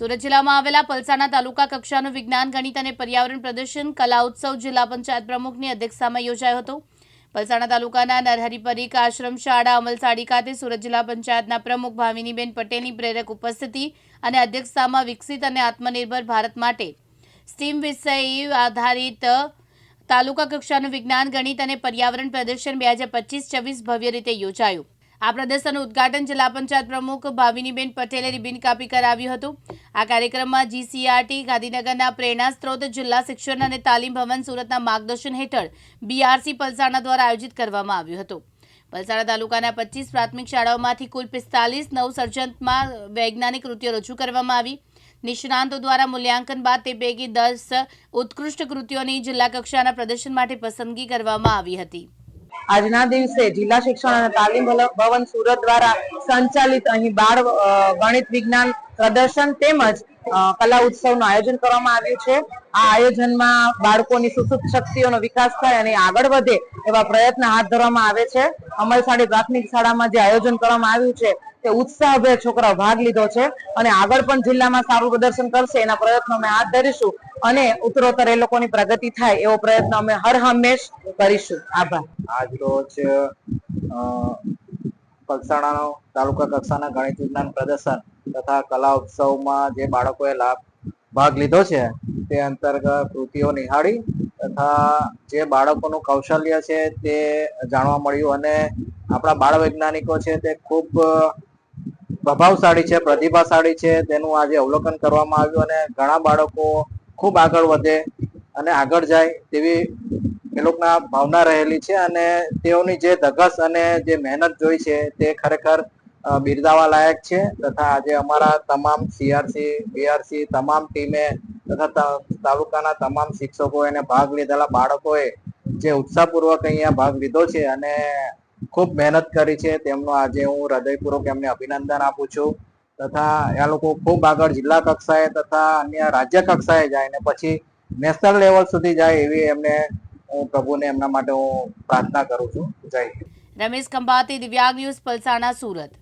સુરત જિલ્લામાં આવેલા પલસાણા તાલુકા કક્ષાનું વિજ્ઞાન, ગણિત અને પર્યાવરણ પ્રદર્શન કલા ઉત્સવ જિલ્લા પંચાયત પ્રમુખની અધ્યક્ષતામાં યોજાયો હતો. પલસાણા તાલુકાના નરહરી પરીક આશ્રમ શાળા અમલસાડી ખાતે સુરત જિલ્લા પંચાયતના પ્રમુખ ભાવિનીબેન પટેલની પ્રેરક ઉપસ્થિતિ અને અધ્યક્ષતામાં વિકસિત અને આત્મનિર્ભર ભારત માટે સ્ટીમ વિષય આધારિત તાલુકા કક્ષાનું વિજ્ઞાન, ગણિત અને પર્યાવરણ પ્રદર્શન બે હજાર પચીસ, છવ્વીસ ભવ્ય રીતે યોજાયું. આ પ્રદર્શનનું ઉદ્ઘાટન જિલ્લા પંચાયત પ્રમુખ ભાવિનીબેન પટેલે રિબિન કાપી કરાવ્યું હતું. આ કાર્યક્રમમાં જીસીઆરટી, ગાંધીનગરના પ્રેરણા સ્ત્રોત, જિલ્લા શિક્ષણ અને તાલીમ ભવન સુરતના માર્ગદર્શન હેઠળ બીઆરસી પલસાણા દ્વારા આયોજિત કરવામાં આવ્યું હતું. પલસાણા તાલુકાના પચીસ પ્રાથમિક શાળાઓમાંથી કુલ પિસ્તાલીસ નવ સર્જનમાં વૈજ્ઞાનિક કૃતિઓ રજૂ કરવામાં આવી. નિષ્ણાંતો દ્વારા મૂલ્યાંકન બાદ તે પૈકી દસ ઉત્કૃષ્ટ કૃતિઓની જિલ્લા કક્ષાના પ્રદર્શન માટે પસંદગી કરવામાં આવી હતી. આજના દિવસે જિલ્લા શિક્ષણ અને તાલીમ ભવન સુરત દ્વારા સંચાલિત અહીં બાળ ગણિત વિજ્ઞાન પ્રદર્શન તેમજ કલા ઉત્સવનું આયોજન કરવામાં આવ્યું છે. આ આયોજનમાં બાળકોની સુસુપ્ત શક્તિઓનો વિકાસ થાય અને આગળ વધે એવા પ્રયત્ન હાથ ધરવામાં આવે છે. અમલસાડી પ્રાથમિક શાળામાં જે આયોજન કરવામાં આવ્યું છે, તે ઉત્સાહભેર છોકરાઓ ભાગ લીધો છે અને આગળ પણ જિલ્લામાં સારું પ્રદર્શન કરશે એના પ્રયત્નો અમે હાથ ધરીશું અને ઉત્તરોત્તર એ લોકોની પ્રગતિ થાય એવો પ્રયત્ન અમે હર હંમેશ કરીશું. આભાર. આજ રોજ પલસાણાનો તાલુકા કક્ષાના ગણિત વિજ્ઞાન પ્રદર્શન તથા કલા ઉત્સવમાં જે બાળકોએ લાભ, ભાગ લીધો છે, તે અંતર્ગત કૃતિઓ નિહાળી તથા જે બાળકોનું કૌશલ્ય છે તે જાણવા મળ્યું અને આપણા બાળ વૈજ્ઞાનિકો છે તે ખૂબ પ્રભાવશાળી છે, પ્રતિભાશાળી છે, તેનું આજે અવલોકન કરવામાં આવ્યું અને ઘણા બાળકો ખૂબ આગળ વધે અને આગળ જાય તેવી એ લોકોના ભાવના રહેલી છે અને તેઓની જે ધગસ અને જે મહેનત જોઈ છે તે ખરેખર બિરદાવા લાયક છે તથા આજે અમારા તમામ સીઆરસી બીઆરસી તમામ ટીમે તથા તાલુકાના તમામ શિક્ષકો એને ભાગ લીધેલા બાળકોએ જે ઉત્સાહપૂર્વક અહીંયા ભાગ લીધો છે અને ખૂબ મહેનત કરી છે, તેમનો આજે હું હૃદયપૂર્વક એમને અભિનંદન આપું છું. તથા આ લોકો ખૂબ આગળ જિલ્લા કક્ષાએ તથા અન્ય રાજ્ય કક્ષાએ જાય ને પછી નેશનલ લેવલ સુધી જાય એવી એમને હું પ્રભુને એમના માટે હું પ્રાર્થના કરું છું. જય રમેશ ખંભાતી, દિવ્યાંગ ન્યૂઝ, પલસાણા, સુરત.